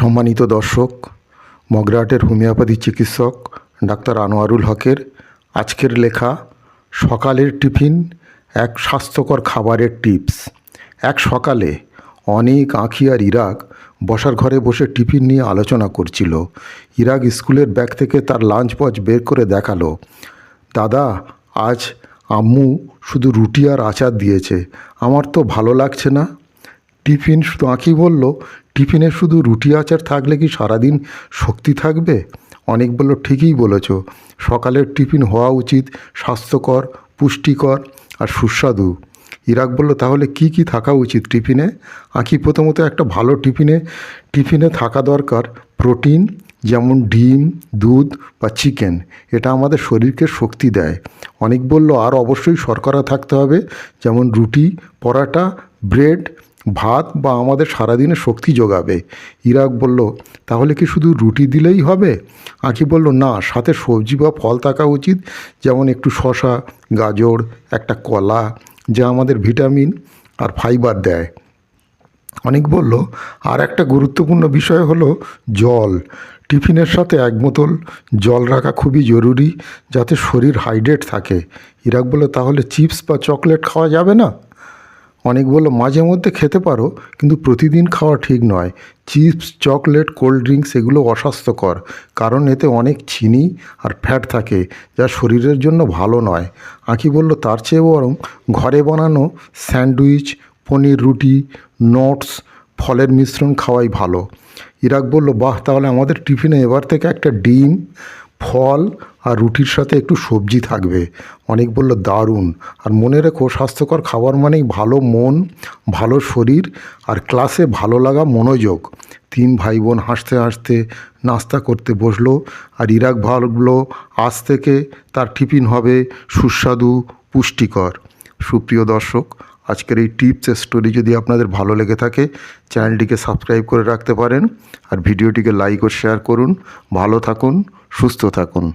সম্মানিত দর্শক মগরাহাটের হোমিওপ্যাথি চিকিৎসক ডাক্তার আনোয়ারুল হকের আজকের লেখা সকালের টিফিন, এক স্বাস্থ্যকর খাবারের টিপস। এক সকালে অনেক আঁখি আর ইরাক বসার ঘরে বসে টিফিন নিয়ে আলোচনা করছিল। ইরাক স্কুলের ব্যাগ থেকে তার লাঞ্চ বক্স বের করে দেখাল। দাদা, আজ আম্মু শুধু রুটি আর আচার দিয়েছে, আমার তো ভালো লাগছে না। টিফিন শুধু আঁকি বলল, টিফিনে শুধু রুটি, আচার থাকলে কি সারাদিন শক্তি থাকবে? অনেক বলল, ঠিকই বলেছ। সকালের টিফিন হওয়া উচিত, স্বাস্থ্যকর, পুষ্টিকর আর সুস্বাদু। ইরাক বলল, তাহলে কি কি থাকা উচিত টিফিনে? আঁকি প্রথমত একটা ভালো টিফিনে টিফিনে থাকা দরকার প্রোটিন, যেমন ডিম, দুধ বা চিকেন। এটা আমাদের শরীরকে শক্তি দেয়। অনেক বলল, আর অবশ্যই শর্করা থাকতে হবে, যেমন রুটি, পরাটা, ব্রেড ভাত বা আমাদের সারাদিনে শক্তি যোগাবে। ইরাক বলল, তাহলে কি শুধু রুটি দিলেই হবে? আঁকি বলল, না, সাথে সবজি বা ফল থাকা উচিত, যেমন একটু শশা গাজর, একটা কলা, যা আমাদের ভিটামিন আর ফাইবার দেয়। অনেক বলল, আর একটা গুরুত্বপূর্ণ বিষয় হলো জল। টিফিনের সাথে এক বোতল জল রাখা খুবই জরুরি, যাতে শরীর হাইড্রেট থাকে। ইরাক বলল, তাহলে চিপস বা চকলেট খাওয়া যাবে না? অনেক বলল, মাঝে মধ্যে খেতে পারো, কিন্তু প্রতিদিন খাওয়া ঠিক নয়। চিপস, চকলেট, কোল্ড ড্রিঙ্কস এগুলো অস্বাস্থ্যকর, কারণ এতে অনেক চিনি আর ফ্যাট থাকে, যা শরীরের জন্য ভালো নয়। আঁকি বলল, তার চেয়ে বরং ঘরে বানানো স্যান্ডউইচ, পনির রুটি, নটস, ফলের মিশ্রণ খাওয়াই ভালো। ইরাক বলল, বাহ, তাহলে আমাদের টিফিনে এবার থেকে একটা ডিম ফল আর রুটির সাথে একটু সবজি থাকবে। অনেক বলল, দারুণ। আর মনে রেখো, স্বাস্থ্যকর খাবার মানেই ভালো মন, ভালো শরীর আর ক্লাসে ভালো লাগা মনোযোগ। তিন ভাই বোন হাসতে হাসতে নাস্তা করতে বসল আর ইরাক ভাবলো, আজ থেকে তার টিফিন হবে সুস্বাদু, পুষ্টিকর। সুপ্রিয় দর্শক, আজকের এই টিপস স্টোরি যদি আপনাদের ভালো লেগে থাকে, চ্যানেলটিকে সাবস্ক্রাইব করে রাখতে পারেন আর ভিডিওটিকে লাইক ও শেয়ার করুন। ভালো থাকুন। সুস্থ থাকুন।